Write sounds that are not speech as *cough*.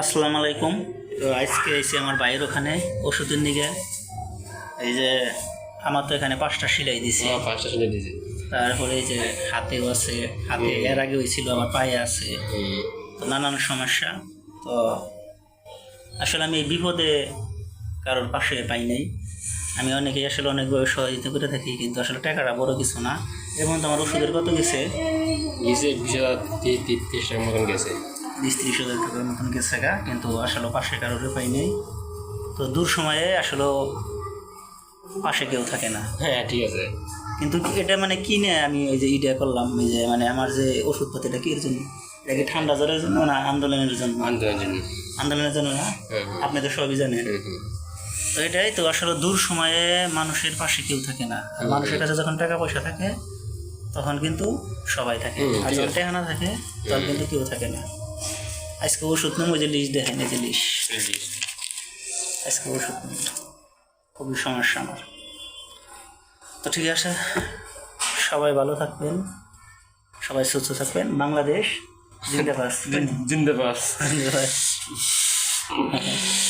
আসসালামু আলাইকুম। তো আজকে এসে আমার ভাইয়ের ওখানে ওষুধের নিগে। এই যে আমার তো এখানে পাঁচটা সেলাই দিছে। পাঁচটা শুনে দিয়েছে তারপরে এই যে হাতেও আছে। হাতে এর আগে হয়েছিল আমার পায়ে আছে। তো নানান সমস্যা। তো আসলে আমি এই বিপদে কারোর পাশে পাই নাই। আমি অনেকে আসলে অনেকভাবে সহযোগিতা করে থাকি কিন্তু আসলে টাকাটা বড় কিছু না। এবং তো আমার ওষুধের কত গেছে? গেছে বিশ হাজার তিরিশ টাকার মতন গেছে। বিশ ত্রিশ হাজার টাকার মতন গেছে গা কিন্তু আসলে পাশে কারোর পাই নাই। তো দূর সময়ে আসলে পাশে কেউ থাকে না। হ্যাঁ ঠিক আছে। কিন্তু এটা মানে কিনে আমি ওই যে ইডিয়া করলাম এই যে মানে আমার যে ওষুধপাতিটা কি এর জন্য? এটা কি ঠান্ডা জ্বরের জন্য না আন্দোলনের জন্য? আন্দোলনের জন্য। আন্দোলনের জন্য না? হুম, হুম। আপনি তো সবই জানেন। তো এটাই তো আসলে দূর সময়ে মানুষের পাশে কেউ থাকে না। মানুষের কাছে যখন টাকা পয়সা থাকে তখন কিন্তু সবাই থাকে। আর যখন আছে। টাকা না থাকে তখন কিন্তু কেউ থাকে না। আজকে ওষুধ নেব যে লিস্ট দেখেন এই যে লিস্ট। আজকে ওষুধ নেব। খুবই সমস্যা আমার। তো ঠিক আছে সবাই ভালো থাকবেন সবাই সুস্থ থাকবেন। বাংলাদেশ জিন্দাবাস জিন্দাবাস জিন্দাবাদ। *laughs*